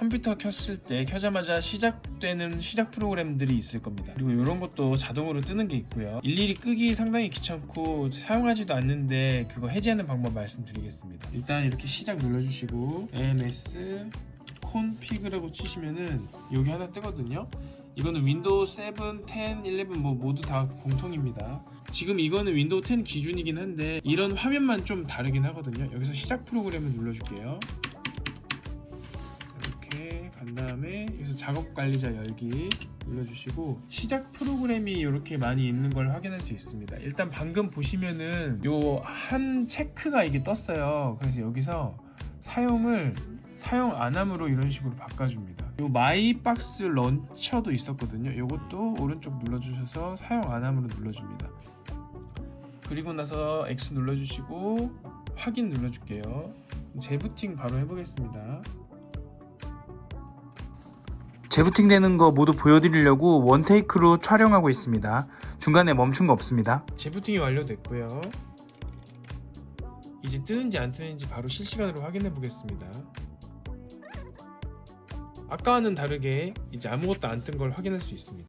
컴퓨터 켰을 때 켜자마자 시작되는 시작 프로그램들이 있을 겁니다. 그리고 이런 것도 자동으로 뜨는 게 있고요. 일일이 끄기 상당히 귀찮고 사용하지도 않는데 그거 해제하는 방법 말씀드리겠습니다. 일단 이렇게 시작 눌러주시고 ms 콘피그라고 치시면은 여기 하나 뜨거든요. 이거는 윈도우 7, 10, 11 뭐 모두 다 공통입니다. 지금 이거는 윈도우 10 기준이긴 한데 이런 화면만 좀 다르긴 하거든요. 여기서 시작 프로그램을 눌러줄게요. 간 다음에 여기서 작업 관리자 열기 눌러주시고 시작 프로그램이 이렇게 많이 있는 걸 확인할 수 있습니다. 일단 방금 보시면은 요 한 체크가 이게 떴어요. 그래서 여기서 사용을 사용 안함으로 이런 식으로 바꿔줍니다. 요 마이박스 런처도 있었거든요. 요것도 오른쪽 눌러주셔서 사용 안함으로 눌러줍니다. 그리고 나서 X 눌러주시고 확인 눌러줄게요. 재부팅 바로 해보겠습니다. 재부팅 되는 거 모두 보여드리려고 원테이크로 촬영하고 있습니다. 중간에 멈춘 거 없습니다. 재부팅이 완료됐고요. 이제 뜨는지 안 뜨는지 바로 실시간으로 확인해 보겠습니다. 아까와는 다르게 이제 아무것도 안 뜬 걸 확인할 수 있습니다.